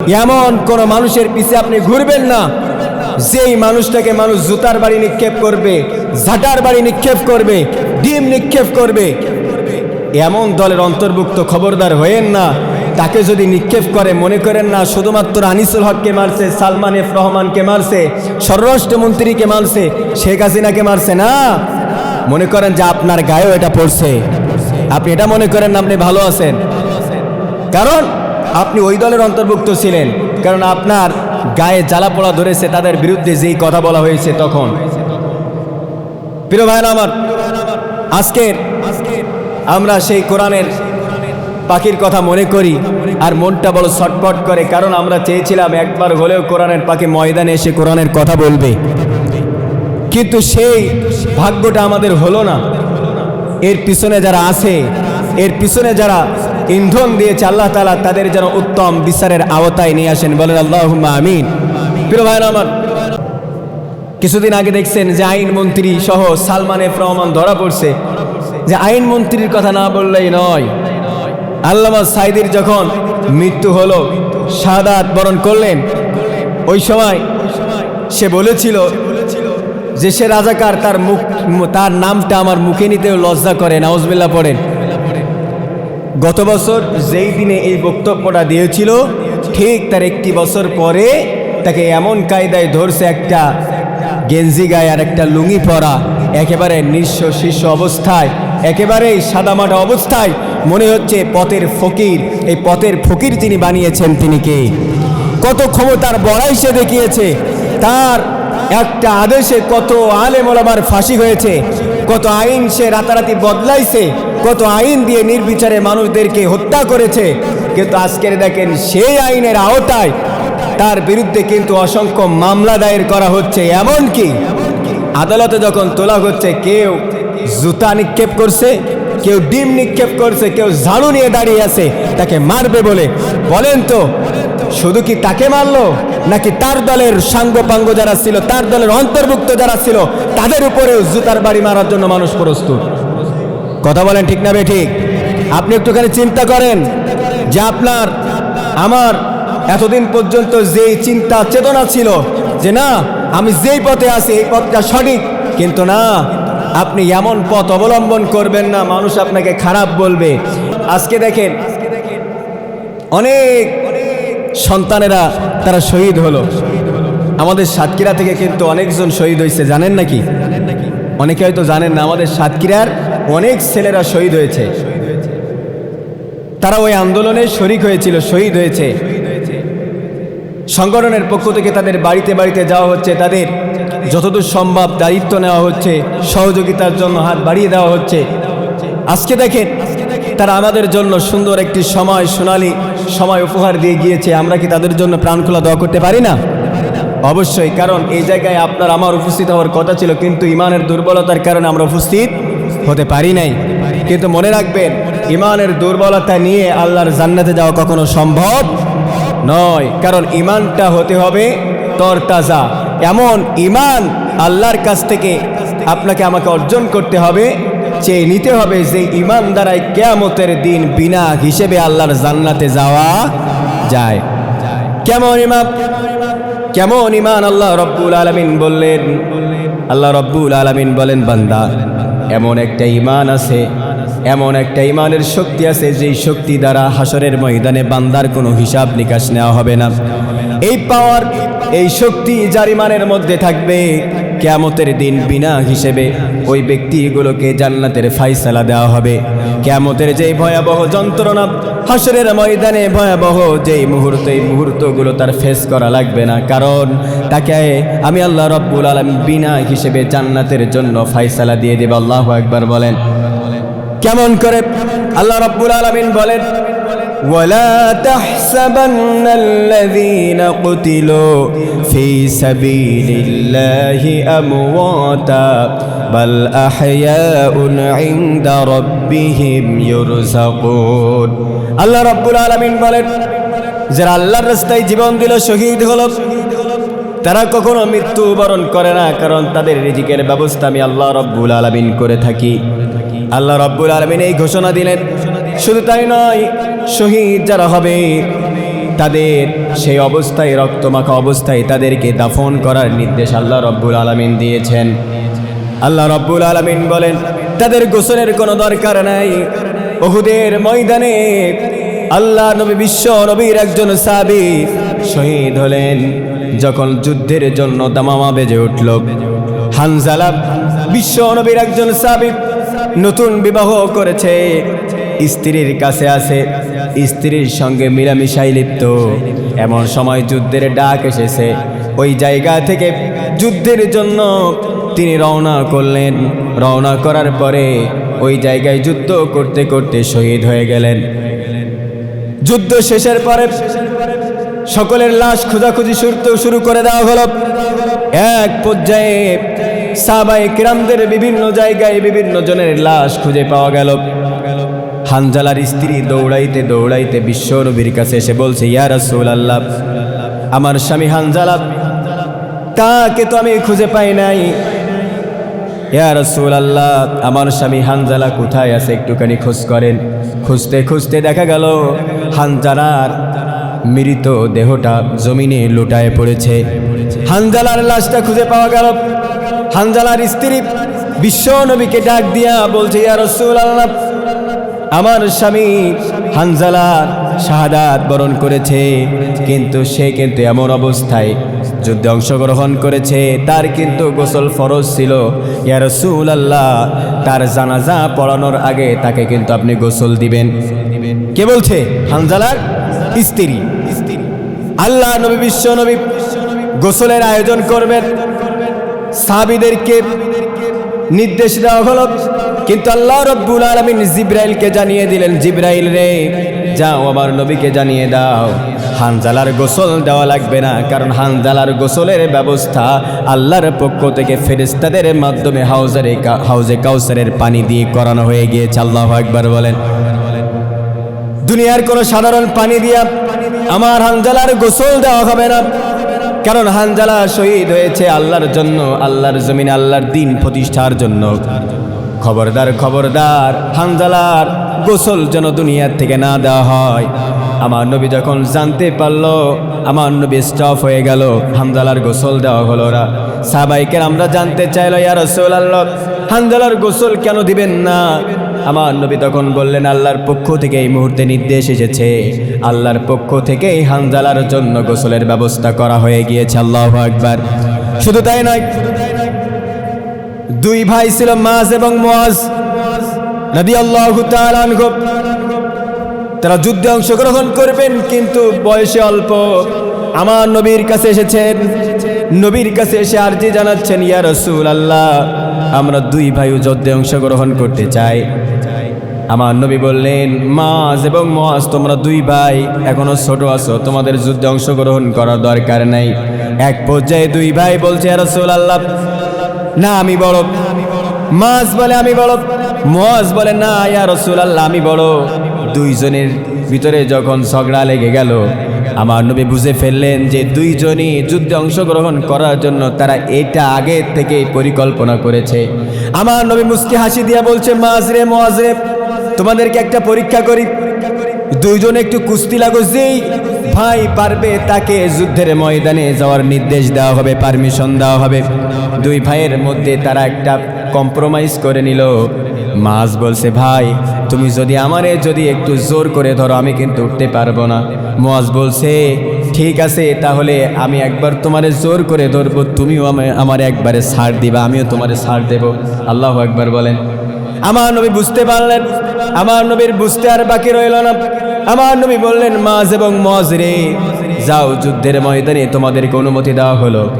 এমন কোন মানুষের পিছে আপনি ঘুরবেন না। যেই মানুষটাকে মানুষ জুতার বাড়ি নিক্ষেপ করবে, ঝাঁটার বাড়ি নিক্ষেপ করবে, ডিম নিক্ষেপ করবে, এমন দলের অন্তর্ভুক্ত খবরদার হয়েন না। তাকে যদি নিক্ষেপ করে, মনে করেন না, শুধুমাত্র আনিসুল হককে মারছে, সালমান এফ রহমানকে মারছে, স্বরাষ্ট্রমন্ত্রীকে মারছে, শেখ হাসিনাকে মারছে না। মনে করেন যে আপনার গায়েও এটা পড়ছে। আপনি এটা মনে করেন না, আপনি ভালো আছেন। কারণ আপনি ওই দলের অন্তর্ভুক্ত ছিলেন, কারণ আপনার গায়ে জ্বালা পোড়া ধরেছে, তাদের বিরুদ্ধে যেই কথা বলা হয়েছে তখন। প্রিয় ভাইরা আমার, আজকের আমরা সেই কোরআনের পাখির কথা মনে করি আর মনটা বড় ছটপট করে, কারণ আমরা চেয়েছিলাম একবার হলেও কোরআনের পাখি ময়দানে এসে কোরআনের কথা বলবে। কিন্তু সেই ভাগ্যটা আমাদের হলো না। এর পিছনে যারা আছে, এর পিছনে যারা ইন্ধন দিয়েছে, আল্লাহ তালা তাদের যেন উত্তম বিচারের আওতায় নিয়ে আসেন। বলেন আল্লাহ আমিন। কিছুদিন আগে দেখছেন যে আইন মন্ত্রী সহ সালমান এফ রহমান ধরা পড়ছে। যে আইন মন্ত্রীর কথা না বললেই নয়। আল্লামা সাইদির যখন মৃত্যু হলো, শাহাদাত বরণ করলেন, ওই সময় সে বলেছিল যে সে রাজাকার, তার মুখ, তার নামটা আমার মুখে নিতেও লজ্জা করে নাউজবিল্লা পড়েন। গত বছর যেই দিনে এই বক্তব্যটা দিয়েছিল, ঠিক তার একটি বছর পরে তাকে এমন কায়দায় ধরছে একটা গেঞ্জি গায়ে আর একটা লুঙ্গি পরা, একেবারে নিঃস্ব শীর্ষ অবস্থায়, একেবারেই সাদামাটা অবস্থায়। মনে হচ্ছে পথের ফকির, এই পথের ফকির যিনি বানিয়েছেন তিনি কে? কত ক্ষমতার বড়াই সে দেখিয়েছে, তার একটা আদেশে কত আলে মোলামার ফাঁসি হয়েছে, কত আইন সে রাতারাতি বদলাইছে কত আইন দিয়ে নির্বিচারে মানুষদেরকে হত্যা করেছে। কিন্তু আজকের দেখেন সেই আইনের আওতায় তার বিরুদ্ধে কিন্তু অসংখ্য মামলা দায়ের করা হচ্ছে। এমন কি আদালতে যখন তোলা হচ্ছে, কেউ জুতা নিক্ষেপ করছে, কেউ ডিম নিক্ষেপ করছে, কেউ ঝাড়ু নিয়ে দাঁড়িয়ে আছে, তাকে মারবে বলে। বলেন তো, শুধু কি তাকে মারলো, নাকি তার দলের সাঙ্গপাঙ্গ যারা ছিল, তার দলের অন্তর্ভুক্ত যারা ছিল, তাদের উপরেও জুতার বাড়ি মারার জন্য মানুষ প্রস্তুত? কথা বলেন ঠিক না ঠিক? আপনি একটুখানি চিন্তা করেন যে আপনার, আমার এতদিন পর্যন্ত যেই চিন্তা চেতনা ছিল যে না, আমি যেই পথে আছি এই পথটা সঠিক, কিন্তু না, আপনি এমন পথ অবলম্বন করবেন না, মানুষ আপনাকে খারাপ বলবে। আজকে দেখেন, অনেক সন্তানেরা তারা শহীদ হলো। আমাদের সাতক্ষীরা থেকে কিন্তু অনেকজন শহীদ হয়েছে, জানেন নাকি? অনেকে হয়তো জানেন না, আমাদের সাতক্ষীরার অনেক ছেলেরা শহীদ হয়েছে। তারা ওই আন্দোলনে শরিক হয়েছিল, শহীদ হয়েছে। সংগঠনের পক্ষ থেকে তাদের বাড়িতে বাড়িতে যাওয়া হচ্ছে, তাদের যতদূর সম্ভব দায়িত্ব নেওয়া হচ্ছে, সহযোগিতার জন্য হাত বাড়িয়ে দেওয়া হচ্ছে। আজকে দেখেন, তারা আমাদের জন্য সুন্দর একটি সময়, সোনালি সময় উপহার দিয়ে গিয়েছে। আমরা কি তাদের জন্য প্রাণ খোলা দোয়া করতে পারি না? অবশ্যই, কারণ এই জায়গায় আপনার, আমার উপস্থিত হওয়ার কথা ছিল, কিন্তু ইমানের দুর্বলতার কারণে আমরা উপস্থিত হতে পারি নাই। কিন্তু মনে রাখবেন ইমানের দুর্বলতা নিয়ে আল্লাহর জান্নাতে যাওয়া কখনো সম্ভব নয়। কারণ ইমানটা হতে হবে তরতাজা। এমন ইমান আল্লাহর কাছ থেকে আপনাকে আমাকে অর্জন করতে হবে, চেয়ে নিতে হবে যে ইমান দ্বারাই কেয়ামতের দিন বিনা হিসেবে আল্লাহর জান্নাতে যাওয়া যায়। কেমন ইমান কেমন ইমান আল্লাহ রব্বুল আলমিন বললেন, আল্লাহ রব্বুল আলমিন বলেন, বান্দা এমন একটা ইমান আছে, এমন একটা ইমানের শক্তি আছে, যেই শক্তি দ্বারা হাসরের ময়দানে বান্দার কোনো হিসাব নিকাশ নেওয়া হবে না। এই পাওয়ার এই শক্তি যার ইমানের মধ্যে থাকবে কেয়ামতের দিন বিনা হিসেবে ওই ব্যক্তিগুলোকে জান্নাতের ফাইসালা দেওয়া হবে। কেয়ামতের যেই ভয়াবহ যন্ত্রণা হাসরের ময়দানে ভয়াবহ যেই মুহূর্ত এই মুহূর্তগুলো তার ফেস করা লাগবে না কারণ তাকে আমি আল্লাহ রব্বুল আলম বিনা হিসেবে জান্নাতের জন্য ফাইসালা দিয়ে দেব আল্লাহ একবার বলেন কেমন করে আল্লাহ রব্বুল আলমিন বলেন ولا تحسبن الذين قتلوا في سبيل الله أمواتا بل أحياء عند ربهم يرزقون আল্লাহ রব্বুল আলমিন বলেন যারা আল্লাহর রাস্তায় জীবন দিল শহীদ হলো তারা কখনো মৃত্যুবরণ করে না কারণ তাদের রিজিকের ব্যবস্থা আমি আল্লাহ রব্বুল আলমিন করে থাকি আল্লাহ রব্বুল আলমিন এই ঘোষণা দিলেন শুধু তাই নয় শহীদ যারা হবে তাদের সেই অবস্থায় রক্তমাখা অবস্থায় তাদেরকে দাফন করার নির্দেশ আল্লাহ রব্বুল আলমিন দিয়েছেন আল্লাহ রব্বুল আলমিন বলেন, তাদের গোসলের কোনো দরকার নাই। ওহুদের ময়দানে আল্লাহ নবী বিশ্ব নবীর একজন সাবি শহীদ হলেন। যখন যুদ্ধের জন্য দামামা বেজে উঠল, হানজালা বিশ্ব নবীর একজন সাবি নতুন বিবাহ করেছে। স্ত্রীর কাছে আছে, স্ত্রীর সঙ্গে মিলামিশাই লিপ্ত। এমন সময় যুদ্ধের ডাক এসেছে। ওই জায়গা থেকে যুদ্ধের জন্য তিনি রওনা করলেন। রওনা করার পরে ওই জায়গায় যুদ্ধ করতে করতে শহীদ হয়ে গেলেন। যুদ্ধ শেষের পরে সকলের লাশ খোঁজাখুঁজি শুরু শুরু করে দেওয়া হল। এক পর্যায়ে সাবাই কিরামদের বিভিন্ন জায়গায় বিভিন্ন জনের লাশ খুঁজে পাওয়া গেল। হানজালার স্ত্রী দৌড়াইতে দৌড়াইতে বিশ্ব নবীর কাছে এসে বলছে, ইয়া রাসূল আল্লাহ আমার স্বামী হানজালা, তাকে তো আমি খুঁজে পাই নাই। ইয়া রসুল আল্লাহ আমার স্বামী হানজালা কোথায় আছে একটুখানি খোঁজ করেন। খুঁজতে খুঁজতে দেখা গেল, হানজালার মৃত দেহটা জমিনে লুটায় পড়েছে। হানজালার লাশটা খুঁজে পাওয়া গেল। হানজালার স্ত্রী বিশ্ব নবীকে ডাক দিয়া বলছে, ইয়া রসুল আল্লাহ আমার স্বামী হানজালা শাহাদাত বরণ করেছে, কিন্তু সে কিন্তু এমন অবস্থায় যুদ্ধে অংশগ্রহণ করেছে, তার কিন্তু গোসল ফরজ ছিল। ইয়া রসুল আল্লাহ তার জানাজা পড়ানোর আগে তাকে কিন্তু আপনি গোসল দিবেন। কে বলছে? হানজালার স্ত্রী। আল্লাহ নবী, বিশ্ব নবী গোসলের আয়োজন করবেন। সাহাবিদেরকে নির্দেশ দেওয়া হলো। কিন্তু আল্লাহ রব্বুল আলমিন জিব্রাইলকে জানিয়ে দিলেন, জিব্রাইল রে যাও আমার নবীকে জানিয়ে দাও। হানজালার গোসল দেওয়া লাগবে না, কারণ হানজালার গোসলের ব্যবস্থা আল্লাহর পক্ষ থেকে ফেরিস্তাদের মাধ্যমে হাউজারে হাউজে কাউসারের পানি দিয়ে করানো হয়ে গিয়েছে। আল্লাহ একবার বলেন। দুনিয়ার কোনো সাধারণ পানি দিয়া আমার হানজালার গোসল দেওয়া হবে না, কারণ হানজালা শহীদ হয়েছে আল্লাহর জন্য, আল্লাহর জমিন, আল্লাহর দিন প্রতিষ্ঠার জন্য। খবরদার খবরদার, হানজালার গোসল যেন দুনিয়ার থেকে না দেওয়া হয়। আমার নবী যখন জানতে পারল, আমার নবী স্টপ হয়ে গেল হানজালার গোসল দেওয়া হলো ওরা সাবাইকে আমরা জানতে চাইলো ইয়ার আল্লাহ হানজালার গোসল কেন দিবেন না? আমার নবী তখন বললেন, আল্লাহর পক্ষ থেকে এই মুহূর্তে নির্দেশ এসেছে। আল্লাহর পক্ষ থেকে এই হানজালার জন্য গোসলের ব্যবস্থা করা হয়ে গিয়েছে, আল্লাহ একবার শুধু তাই নয়, দুই ভাই ছিল মাস এবং মোয়াজ নদী আল্লাহ তারা যুদ্ধে অংশগ্রহণ করবেন, কিন্তু বয়সে অল্প। আমার নবীর কাছে এসেছেন, নবীর কাছে এসে আরজি জানাচ্ছেন, ইয়া রসুল আল্লাহ আমরা দুই ভাইও যুদ্ধে অংশগ্রহণ করতে চাই। আমার নবী বললেন, মাজ এবং মাজ, তোমরা দুই ভাই এখনও ছোট আছো, তোমাদের যুদ্ধে অংশগ্রহণ করার দরকার নাই। এক পর্যায়ে দুই ভাই বলছে রসুল আল্লাহ না আমি বড়। মাস বলে আমি বড়। মোয়াজ বলে, না, ইয়া রসুল আল্লাহ আমি বড়। দুইজনের ভিতরে যখন ঝগড়া লেগে গেল, আমার নবী বুঝে ফেললেন যে দুইজনই যুদ্ধে অংশগ্রহণ করার জন্য তারা এটা আগে থেকে পরিকল্পনা করেছে। আমার নবী মুস্কি হাসি দিয়া বলছে মাছ রে মোয়াজ রে, তোমাদেরকে একটা পরীক্ষা করি। দুইজন একটু কুস্তি লাগো, যেই ভাই পারবে তাকে যুদ্ধের ময়দানে যাওয়ার নির্দেশ দেওয়া হবে, পারমিশন দেওয়া হবে। দুই ভাইয়ের মধ্যে তারা একটা কম্প্রোমাইজ করে নিল। মাছ বলছে, ভাই, তুমি যদি আমারে যদি একটু জোর করে ধরো, আমি কিন্তু উঠতে পারব না। মোয়াজ বলছে, ঠিক আছে, তাহলে আমি একবার তোমারে জোর করে ধরবো, তুমিও আমা- আমার একবারে ছাড় দিবা, আমিও তোমারে ছাড় দেব। আল্লাহ একবার বলেন। আমার নবী বুঝতে পারলেন, আমার নবীর বুঝতে আর বাকি রইল না। আমার নবী বললেন মাজ এবং মজ রে, যাও যুদ্ধের ময়দানে, তোমাদেরকে অনুমতি দেওয়া হলো।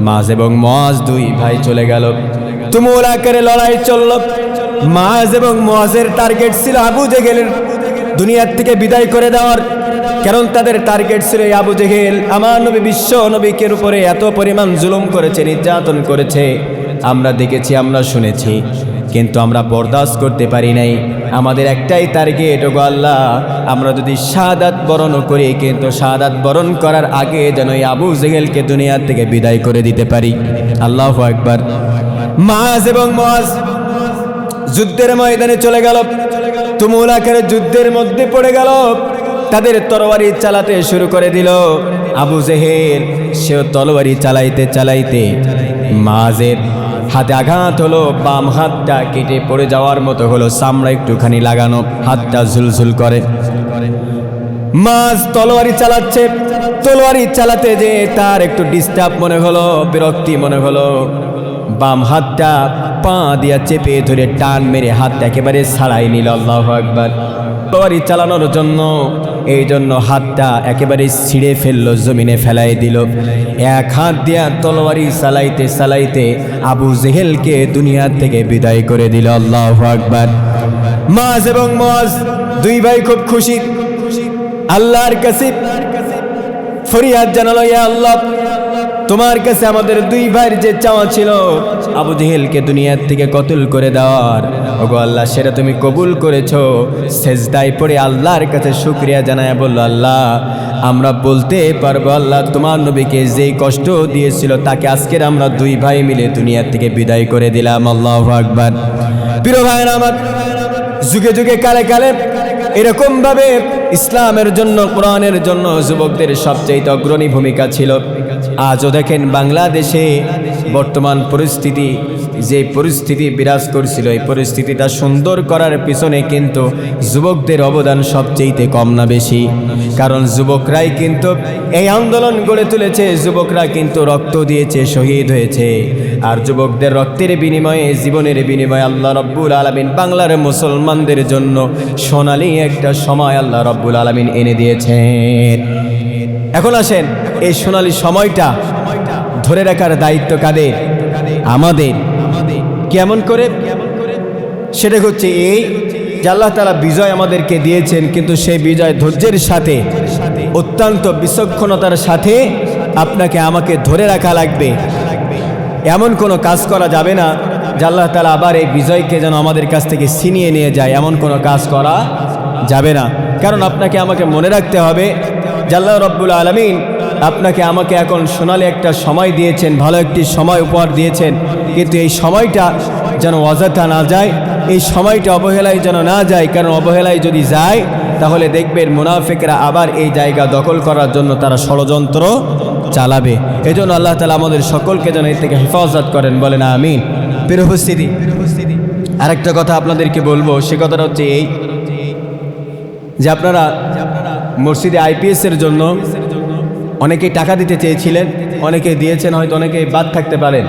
মাজ এবং মজ দুই ভাই চলে গেল। তুমুল আকারে লড়াই চলল। মাজ এবং মজের টার্গেট ছিল আবু জেগেলের দুনিয়ার থেকে বিদায় করে দেওয়ার। কারণ তাদের টার্গেট ছিল আবু জেহেল। আমার নবী বিশ্ব নবীকের উপরে এত পরিমাণ জুলুম করেছে, নির্যাতন করেছে। আমরা দেখেছি, আমরা শুনেছি। কিন্তু আমরা বরদাস্ত করতে পারি নাই। আমাদের একটাই টার্গেট ওগো আল্লাহ, আমরা যদি শাহাদাত বরণ করি, কিন্তু শাহাদাত বরণ করার আগে যেন এই আবু জেহেলকে দুনিয়ার থেকে বিদায় করে দিতে পারি। আল্লাহ একবার মাজ এবং মাজ যুদ্ধের ময়দানে চলে গেল। তুমুল আকারে যুদ্ধের মধ্যে পড়ে গেল। তাদের তরবারি চালাতে শুরু করে দিল। আবু জেহেল, সেও তরবারি চালাইতে চালাইতে মাঝের হাতে আঘাত হলো। বাম হাতটা কেটে পড়ে যাওয়ার মতো হলো। চামড়া একটুখানি লাগানো, হাতটা ঝুলঝুল করে। মাছ তলোয়ারি চালাচ্ছে। তলোয়ারি চালাতে যে তার একটু ডিস্টার্ব মনে হলো, বিরক্তি মনে হলো। বাম হাতটা পা দিয়া চেপে ধরে টান মেরে হাত একেবারে ছাড়াই নিল, আল্লাহ একবার তলোয়ারি চালানোর জন্য এই জন্য হাতটা একেবারে ছিঁড়ে ফেলল, জমিনে ফেলাই দিল। এক হাত দিয়া তলোয়ারি চালাইতে চালাইতে আবু জেহেলকে দুনিয়া থেকে বিদায় করে দিল, আল্লাহ আকবার। মাছ এবং মাছ দুই ভাই খুব খুশি। আল্লাহর কাছে ফরিয়াদ জানালো, ইয়া আল্লাহ তোমার কাছে আমাদের দুই ভাইয়ের যে চাওয়া ছিল, আবু জেহেলকে দুনিয়ার থেকে কতল করে দেওয়ার। ওগো আল্লাহ, সেটা তুমি কবুল করেছ। সেজদায় পড়ে আল্লাহর কাছে শুক্রিয়া জানায় বলল, আল্লাহ, আমরা বলতে পারব, আল্লাহ, তোমার নবীকে যেই কষ্ট দিয়েছিল, তাকে আজকের আমরা দুই ভাই মিলে দুনিয়ার থেকে বিদায় করে দিলাম। আল্লাহ আকবার। প্রিয় ভাইয়েরা আমার, যুগে যুগে কালে কালে এরকমভাবে ইসলামের জন্য, কোরআনের জন্য যুবকদের সবচেয়ে অগ্রণী ভূমিকা ছিল। আজও দেখেন বাংলাদেশে বর্তমান পরিস্থিতি, যে পরিস্থিতি বিরাজ করছিল, এই পরিস্থিতিটা সুন্দর করার পিছনে কিন্তু যুবকদের অবদান সবচেয়ে কম না বেশি। কারণ যুবকরাই কিন্তু এই আন্দোলন গড়ে তুলেছে, যুবকরা কিন্তু রক্ত দিয়েছে, শহীদ হয়েছে। আর যুবকদের রক্তের বিনিময়ে, জীবনের বিনিময়ে আল্লাহ রব্বুল আলমিন বাংলার মুসলমানদের জন্য সোনালি একটা সময় আল্লাহ রব্বুল আলমিন এনে দিয়েছেন। এখন আসেন এই সোনালি সময়টা ধরে রাখার দায়িত্ব কাদের? আমাদের। কেমন করে? সেটা হচ্ছে এই যে আল্লাহ তালা বিজয় আমাদেরকে দিয়েছেন, কিন্তু সেই বিজয় ধৈর্যের সাথে, অত্যন্ত বিচক্ষণতার সাথে আপনাকে আমাকে ধরে রাখা লাগবে। এমন কোনো কাজ করা যাবে না যে আল্লাহ তালা আবার এই বিজয়কে যেন আমাদের কাছ থেকে ছিনিয়ে নিয়ে যায়। এমন কোনো কাজ করা যাবে না। কারণ আপনাকে আমাকে মনে রাখতে হবে যে আল্লাহ রব্বুল আলমিন আপনাকে আমাকে এখন সোনালি একটা সময় দিয়েছেন, ভালো একটি সময় উপহার দিয়েছেন। কিন্তু এই সময়টা যেন অযথা না যায়, এই সময়টা অবহেলায় যেন না যায়, কারণ অবহেলায় যদি যায়, তাহলে দেখবেন মুনাফিকরা আবার এই জায়গা দখল করার জন্য তারা ষড়যন্ত্র চালাবে। এজন্য আল্লাহ তালা আমাদের সকলকে যেন এর থেকে হেফাজত করেন, বলেন আমিন। প্রিয় উপস্থিতি, আরেকটা কথা আপনাদেরকে বলব, সে কথাটা হচ্ছে এই যে আপনারা মসজিদে আইপিএসের জন্য অনেকেই টাকা দিতে চেয়েছিলেন অনেকে দিয়েছেন হয়তো অনেকে বাদ থাকতে পারেন।